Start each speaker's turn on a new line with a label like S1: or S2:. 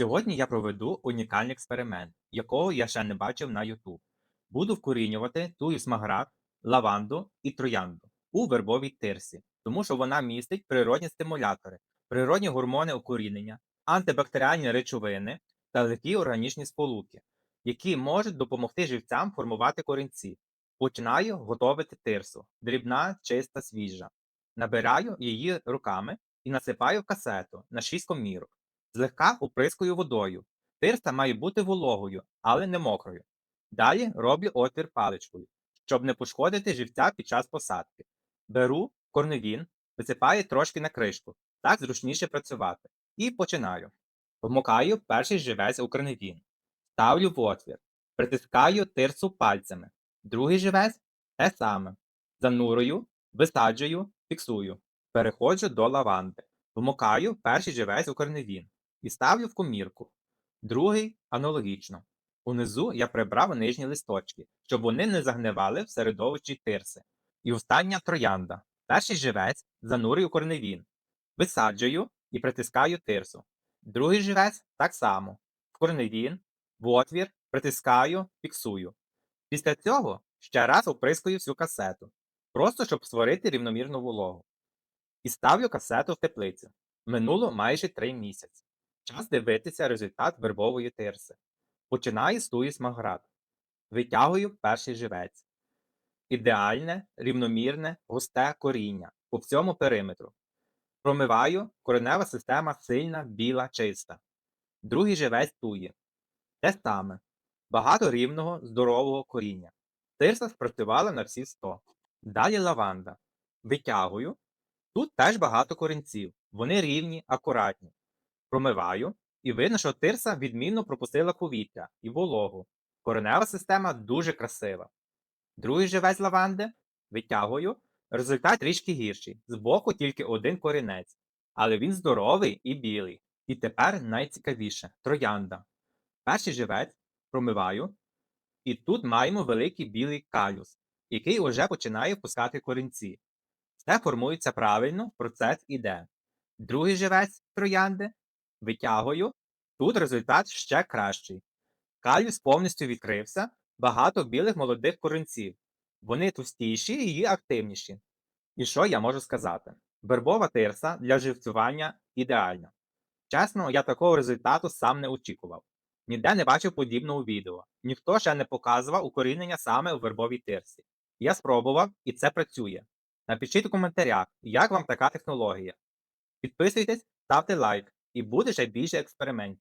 S1: Сьогодні я проведу унікальний експеримент, якого я ще не бачив на YouTube. Буду вкорінювати тую смаград, лаванду і троянду у вербовій тирсі, тому що вона містить природні стимулятори, природні гормони укорінення, антибактеріальні речовини та легкі органічні сполуки, які можуть допомогти живцям формувати корінці. Починаю готувати тирсу, дрібна, чиста, свіжа. Набираю її руками і насипаю в касету на 6 комірок. Злегка оприскую водою. Тирса має бути вологою, але не мокрою. Далі роблю отвір паличкою, щоб не пошкодити живця під час посадки. Беру корневін, висипаю трошки на кришку, так зручніше працювати. І починаю. Вмокаю перший живець у корневін. Ставлю в отвір. Притискаю тирсу пальцями. Другий живець те саме. Занурую, висаджую, фіксую. Переходжу до лаванди. Вмокаю перший живець у корневін і ставлю в комірку. Другий аналогічно. Унизу я прибрав нижні листочки, щоб вони не загнивали в середовищі тирси. І остання троянда. Перший живець занурюю корневін. Висаджую і притискаю тирсу. Другий живець так само. В корневін, в отвір, притискаю, фіксую. Після цього ще раз оприскую всю касету, просто щоб створити рівномірну вологу. І ставлю касету в теплицю. Минуло майже три місяці. Час дивитися результат вербової тирси. Починаю з туї смаград. Витягую перший живець. Ідеальне, рівномірне, густе коріння по всьому периметру. Промиваю, коренева система сильна, біла, чиста. Другий живець туї. Те саме. Багато рівного, здорового коріння. Тирса спрацювала на всі 100. Далі лаванда. Витягую. Тут теж багато корінців. Вони рівні, акуратні. Промиваю, і видно, що тирса відмінно пропустила повітря і вологу. Коренева система дуже красива. Другий живець лаванди витягую. Результат трішки гірший. Збоку тільки один корінець. Але він здоровий і білий. І тепер найцікавіше троянда. Перший живець промиваю. І тут маємо великий білий калюс, який уже починає впускати корінці. Все формується правильно, процес іде. Другий живець троянди витягую. Тут результат ще кращий. Калюс повністю відкрився, багато білих молодих корінців. Вони товстіші і активніші. І що я можу сказати? Вербова тирса для живцювання ідеальна. Чесно, я такого результату сам не очікував. Ніде не бачив подібного відео. Ніхто ще не показував укорінення саме у вербовій тирсі. Я спробував і це працює. Напишіть у коментарях, як вам така технологія. Підписуйтесь, ставте лайк і буде ще більше експериментів.